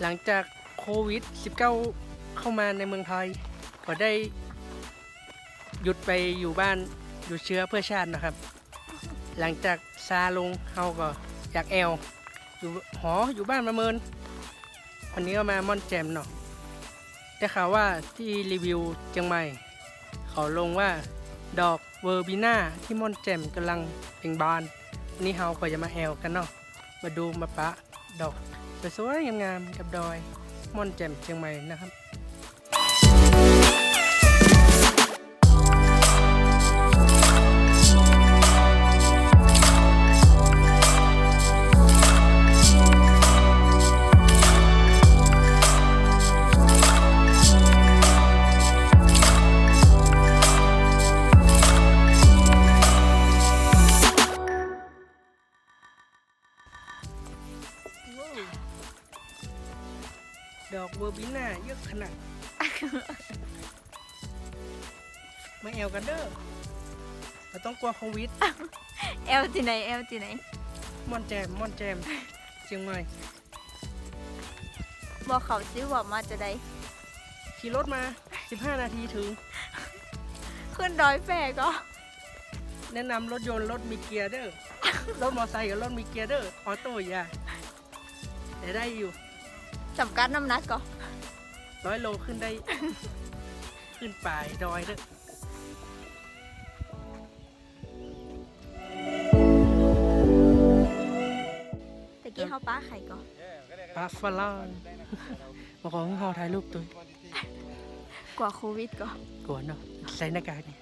หลังจากโควิด -19 เข้ามาในเมืองไทยก็ได้ หยุดไปอยู่บ้านหยุดเชื้อเพื่อชาตินะครับ หลังจากซาลงเขาก็อยากแอลอยู่หออยู่บ้านประเมินวันนี้ก็มาม่อนแจมเนาะได้ข่าวว่าที่รีวิวเชียงใหม่ เขาลงว่าดอกเวอร์บิน่าที่ม่อนแจมกำลังเบ่งบานนนี้เฮาก็จะมาแอลกันเนาะมาดูมาปะ ดอกสวยๆงามๆกับดอยม่อนแจมเชียงใหม่นะครับ ดอกเวอร์บิน่าเยอะขนาด มาแอลกันเด้อเราต้องกลัวโควิดเอลที่ไหนเอลที่ไหนม่อนแจมม่อนแจมเชียงใหม่บอกเขาซิว่ามาจะได้ขี่รถมา 15 นาทีถึง ขึ้นดอยแฝก็ แนะนำรถยนต์รถมีเกียร์เด้อ รถมอไซค์กับรถมีเกียร์เด้อออโต้อย่าแต่ได้อยู่ จำกัดน้ำหนักก็ร้อยโลขึ้นได้ ขึ้นป่ายดอยเด้อตะกี้เขาป้าไข่ก็ปลาฟลอนมาของเฮาถ่ายรูปตัวกว่าโควิดก็กลัวเนาะใส่หน้ากากนี่